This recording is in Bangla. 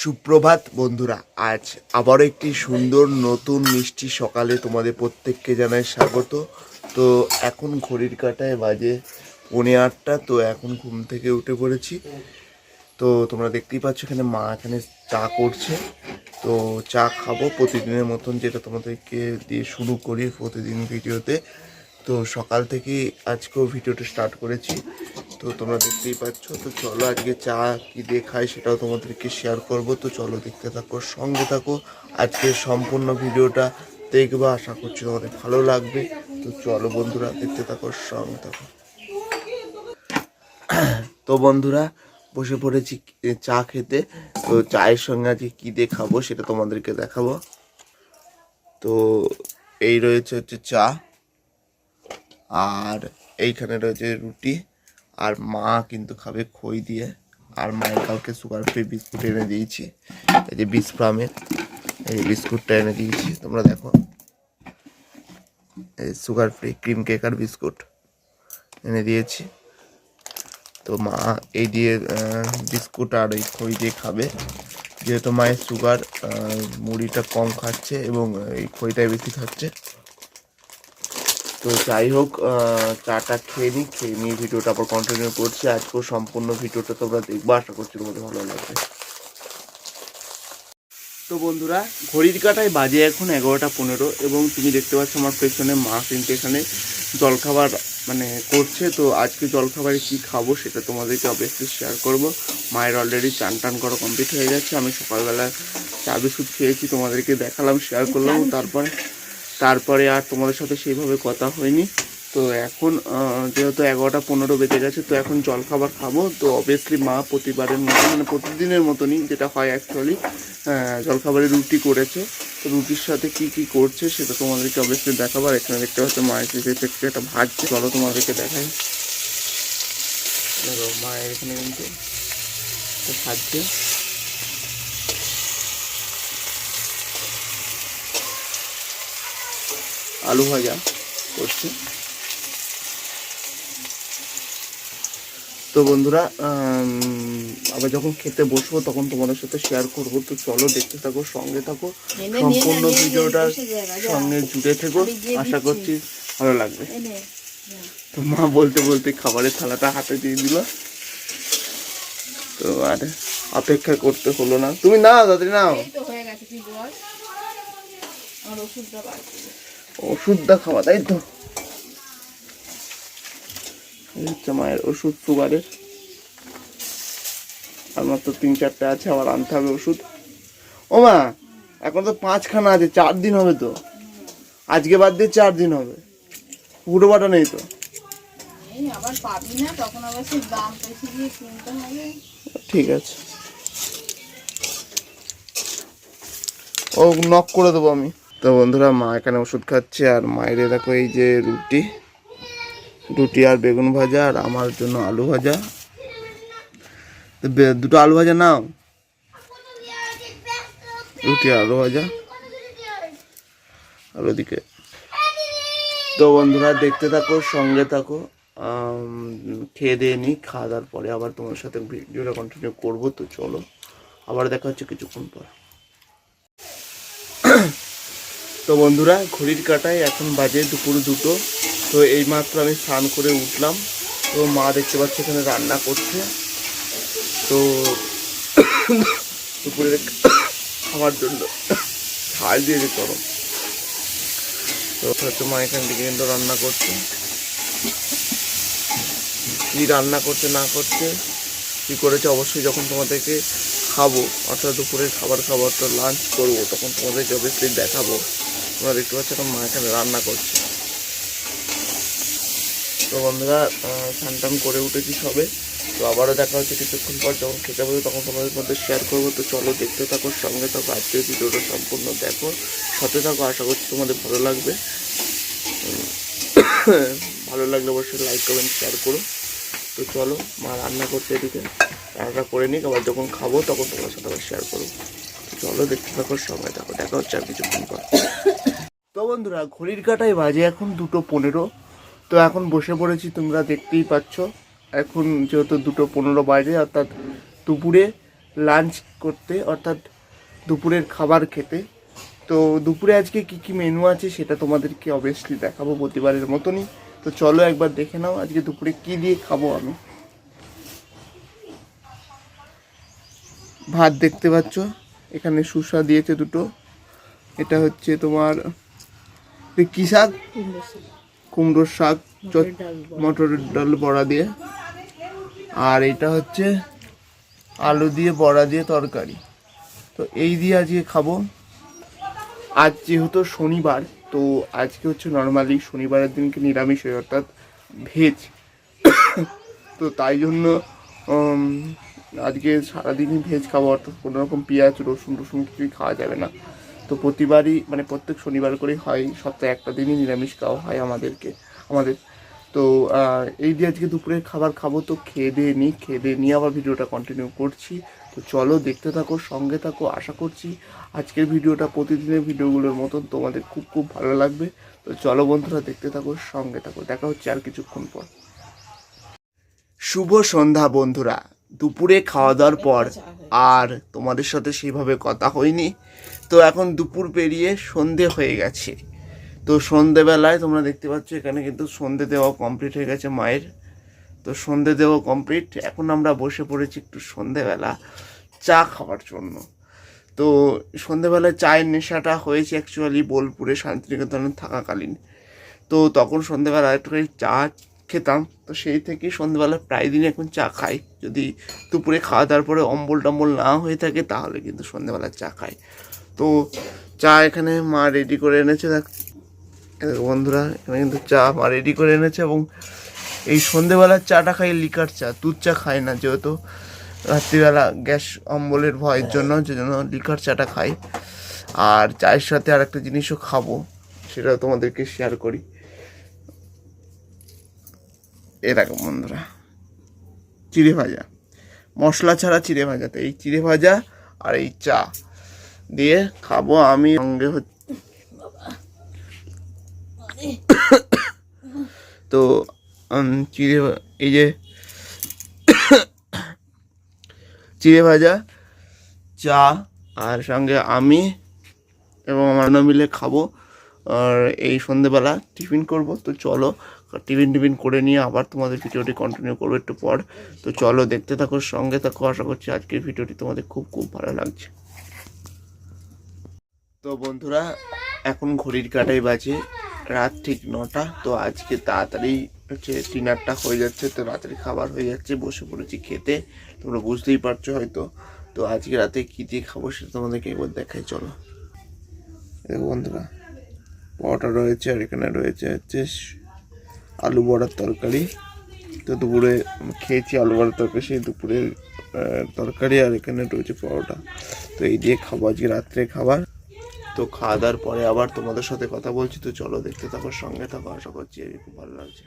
সুপ্রভাত বন্ধুরা, আজ আবারও একটি সুন্দর নতুন মিষ্টি সকালে তোমাদের প্রত্যেককে জানাই স্বাগত। তো এখন ঘড়ির কাটায় বাজে পৌনে আটটা, তো এখন ঘুম থেকে উঠে পড়েছি। তো তোমরা দেখতেই পাচ্ছ এখানে মা এখানে চা করছে। তো চা খাব প্রতিদিনের মতন, যেটা তোমাদেরকে দিয়ে শুরু করি প্রতিদিন ভিডিওতে। তো সকাল থেকে আজকেও ভিডিওটা স্টার্ট করেছি। তো তোমরা দেখতেই পাচ্ছ, তো চলো আজকে চা কি দিয়ে খাই সেটাও তোমাদেরকে শেয়ার করব। তো চলো দেখতে থাকো, সঙ্গে থাকো। আজকে সম্পূর্ণ ভিডিওটা দেখবা, আশা করছি তোমাদের ভালো লাগবে। তো চলো বন্ধুরা, দেখতে থাকো, সঙ্গে থাকো। তো বন্ধুরা, বসে পড়েছি চা খেতে। তো চায়ের সঙ্গে আজকে কী দিয়ে খাব সেটা তোমাদেরকে দেখাবো। তো এই রয়েছে হচ্ছে চা, আর এইখানে রয়েছে রুটি। আর মা কিন্তু খাবে খই দিয়ে। আর মায়ের কালকে সুগার ফ্রি বিস্কুট এনে দিয়েছি। এই যে বিস ফার্মের এই বিস্কুটটা এনে দিয়েছি। তোমরা দেখো। এই সুগার ফ্রি ক্রিম কেক আর বিস্কুট এনে দিয়েছি। তো মা এই দিয়ে বিস্কুট আর এই খই দিয়ে খাবে। যেহেতু মায়ের সুগার মুড়িটা কম খাচ্ছে এবং এই খইটাই বেশি খাচ্ছে। তো যাই হোক চাটা খেয়ে নিই খেয়ে নিয়ে ভিডিওটা আবার কন্টিনিউ করছি। আজকেও সম্পূর্ণ ভিডিওটা তোমরা দেখব আশা করছি তোমাদের ভালো লাগবে। তো বন্ধুরা ঘড়ির কাটায় বাজে এখন এগারোটা পনেরো এবং তুমি দেখতে পাচ্ছ আমার পেছনে মা কিন্তু এখানে জলখাবার মানে করছে। তো আজকে জলখাবারে কি খাব সেটা তোমাদেরকে অবশ্যই শেয়ার করব। মায়ের অলরেডি চান টান করা কমপ্লিট হয়ে গেছে। আমি সকালবেলা চা বিস্কুট খেয়েছি তোমাদেরকে দেখালাম শেয়ার করলাম। তারপরে তারপরে আর তোমাদের সাথে সেইভাবে কথা হয়নি। তো এখন যেহেতু এগারোটা পনেরো বেজে গেছে, তো এখন জলখাবার খাব। তো অবভিয়াসলি মা প্রতিবারের মতো মানে প্রতিদিনের মতনই যেটা হয় অ্যাকচুয়ালি জলখাবারে রুটি করেছে। তো রুটির সাথে কি কি করছে সেটা তোমাদেরকে অবভিয়াসলি দেখাবো। আর এখানে দেখতে পাচ্ছ মায়ের কিছু একটু ভাজছে চলো তোমাদেরকে দেখাই। দেখো, মায়ের এখানে কিন্তু ভাজছে আলু ভাজা করছে। তো বন্ধুরা আবার যখন খেতে বসবো তখন তোমাদের সাথে শেয়ার করব। তো চলো দেখতে থাকো সঙ্গে থাকো। সম্পূর্ণ নিয়ে নে, নিয়ে ভিডিওটা বসে যাবে, যা। সঙ্গে জুড়ে থেকো। আশা। করছি ভালো লাগবে। তো মা বলতে বলতে খাবারের থালাটা হাতে দিয়ে দিল। তো আর অপেক্ষা করতে হলো না। তুমি নাও দাদি নাও। আমার ওষুধটা। ওষুধটা খাওয়া তাই তো? হচ্ছে মায়ের ওষুধ সুগারের। আর মাত্র তিন চারটে আছে আবার আনতে হবে ওষুধ। ও মা এখন তো পাঁচখানা আছে চার দিন হবে তো। আজকে বাদ দিয়ে চার দিন হবে। পুরো বাটা নেই তো। ঠিক আছে। ও নক করে দেবো আমি। তো বন্ধুরা, মা এখানে ওষুধ খাচ্ছে আর মায়ের দেখো এই যে রুটি। রুটি আর বেগুন ভাজা আর আমার জন্য আলু ভাজা। দুটো আলু ভাজা নাও। রুটি আলু ভাজা। আর ওদিকে। তো বন্ধুরা, দেখতে থাকো, সঙ্গে থাকো। খেয়ে দিয়ে নিই, খাওয়া দাওয়ার পরে আবার তোমার সাথে ভিডিওটা কন্টিনিউ করব। তো চলো, আবার দেখা হচ্ছে কিছুক্ষণ পর। তো বন্ধুরা, ঘড়ির কাটায় এখন বাজে দুপুর দুটো। তো এই মাত্র আমি স্নান করে উঠলাম। তো মা দেখতে পাচ্ছি এখানে রান্না করছে। তো দুপুরে খাওয়ার জন্য ঝাল দিয়ে করো তো হয়তো মা এখান থেকে কিন্তু রান্না করছে। কি রান্না করছে, না করছে, কি করেছে, অবশ্যই যখন তোমাদেরকে খাব, অর্থাৎ দুপুরের খাবার খাবার তো লাঞ্চ করব, তখন তোমাদেরকে অবশ্যই দেখাবো। তোমরা দেখতে পাচ্ছ এখন মা এখানে রান্না করছে। তো বন্ধুরা স্নান টান করে উঠেছি সবে। তো আবারও দেখা হচ্ছে কিছুক্ষণ পর, যখন খেতে বসে তখন তোমাদের মধ্যে শেয়ার করব। তো চলো দেখতে থাকো, সঙ্গে থাকো, আজকের ভিডিওটা সম্পূর্ণ দেখো, সাথে থাকো, আশা করছি তোমাদের ভালো লাগবে। ভালো লাগলে অবশ্যই লাইক কমেন্ট শেয়ার করো। তো চলো, মা রান্না করছে এদিকে। রান্না করে নিক, আবার যখন খাব তখন তোমার সাথে আবার শেয়ার করব। চলো, দেখতে থাকো সময় থাকো দেখা হচ্ছে আর কিছুক্ষণ পর। তো বন্ধুরা, ঘড়ির কাটায় বাজে এখন দুটো পনেরো। তো এখন বসে পড়েছি তোমরা দেখতেই পাচ্ছ। এখন যেহেতু দুটো পনেরো বাজে, অর্থাৎ দুপুরে লাঞ্চ করতে, অর্থাৎ দুপুরের খাবার খেতে। তো দুপুরে আজকে কি কি মেনু আছে সেটা তোমাদেরকে অবভিয়াসলি দেখাবো প্রতিবারের মতনই। তো চলো একবার দেখে নাও আজকে দুপুরে কি দিয়ে খাব আমি। ভাত দেখতে পাচ্ছ এখানে সুসা দিয়েছে দুটো। এটা হচ্ছে তোমার কি শাক? কুমড়োর শাক মটরের ডাল বড়া দিয়ে। আর এটা হচ্ছে আলু দিয়ে বড়া দিয়ে তরকারি। তো এই দিয়ে আজকে খাব। আজ যেহেতু শনিবার তো আজকে হচ্ছে নর্মালি শনিবারের দিনকে নিরামিষ হয়, অর্থাৎ ভেজ তো তাই জন্য আজকে সারাদিনই ভেজ খাব, অর্থাৎ কোনো রকম পেঁয়াজ, রসুন, টসুন কিছুই খাওয়া যাবে না। তো প্রতিবারই মানে প্রত্যেক শনিবার করেই হয়, সপ্তাহে একটা দিনই নিরামিষ খাওয়া হয় আমাদেরকে, আমাদের। তো এই দিয়ে আজকে দুপুরের খাবার খাব, তো খেয়ে দিয়ে নিই, খেয়ে দিয়ে নিয়ে আবার ভিডিওটা কন্টিনিউ করছি। তো চলো দেখতে থাকো, সঙ্গে থাকো, আশা করছি আজকের ভিডিওটা প্রতিদিনের ভিডিওগুলোর মতন তোমাদের খুব খুব ভালো লাগবে। তো চলো বন্ধুরা দেখতে থাকো, সঙ্গে থাকো। দেখা হচ্ছে আর কিছুক্ষণ পর। শুভ সন্ধ্যা বন্ধুরা। দুপুরে খাওয়া দাওয়ার পর আর তোমাদের সাথে সেইভাবে কথা হয়নি। তো এখন দুপুর পেরিয়ে সন্ধে হয়ে গেছে। তো সন্ধেবেলায় তোমরা দেখতে পাচ্ছ এখানে কিন্তু সন্ধে দেওয়া কমপ্লিট হয়ে গেছে মায়ের। তো সন্ধে দেওয়া কমপ্লিট এখন আমরা বসে পড়েছি একটু সন্ধেবেলা চা খাওয়ার জন্য। তো সন্ধেবেলায় চায়ের নেশাটা হয়েছে অ্যাকচুয়ালি বোলপুরে শান্তিনিকেতনে থাকাকালীন। তো তখন সন্ধেবেলা একটুখানি চা খেতাম। তো সেই থেকেই সন্ধেবেলা প্রায় দিনই এখন চা খাই। যদি দুপুরে খাওয়া দাওয়ার পরে অম্বল টম্বল না হয়ে থাকে, তাহলে কিন্তু সন্ধেবেলা চা খাই। তো চা এখানে মা রেডি করে এনেছে। বন্ধুরা, এখানে কিন্তু চা মা রেডি করে এনেছে এবং এই সন্ধেবেলার চাটা খাই লিকার চা দুধ চা খাই না যেহেতু রাত্রিবেলা গ্যাস অম্বলের ভয়ের জন্য যে জন্য লিকার চাটা খাই আর চায়ের সাথে আর একটা জিনিসও খাব সেটা তোমাদেরকে শেয়ার করি এ দেখো বন্ধুরা চিড়ে ভাজা মশলা ছাড়া চিড়ে ভাজা তো এই চিড়ে ভাজা আর এই চা দিয়ে খাব আমি সঙ্গে হচ্ছে চিড়ে এই যে চিড়ে ভাজা, চা, আর সঙ্গে আমি এবং আমার মিলে খাব। আর এই সন্ধেবেলা টিফিন করব। তো চলো, টিফিন টিফিন করে নিয়ে আবার তোমাদের ভিডিওটি কন্টিনিউ করব একটু পর। তো চলো, দেখতে থাকো, সঙ্গে থাকো। আশা করছি আজকের ভিডিওটি তোমাদের খুব খুব ভালো লাগছে। তো বন্ধুরা, এখন ঘড়ির কাটাই বাজে রাত ঠিক নটা। তো আজকে তাড়াতাড়ি হচ্ছে ডিনারটা হয়ে যাচ্ছে, তো রাতের খাবার হয়ে যাচ্ছে, বসে পড়েছি খেতে। তোমরা বুঝতেই পারছ হয়তো। তো আজকে রাতে কী দিয়ে খাব সেটা তোমাদেরকে একবার দেখাই, চলো। দেখো বন্ধুরা, পরোটা রয়েছে আর এখানে রয়েছে হচ্ছে আলু বড়ার তরকারি। তো দুপুরে খেয়েছি আলু বড়ার তরকারি, সেই দুপুরের তরকারি আর এখানে রয়েছে পরোটা। তো এই দিয়ে খাব আজকে রাত্রে খাবার। তো খাওয়া দাওয়ার পরে আবার তোমাদের সাথে কথা বলছি, তো চলো দেখতে থাকো, সঙ্গে থাকো। আশা করছি খুব ভালো লাগছে।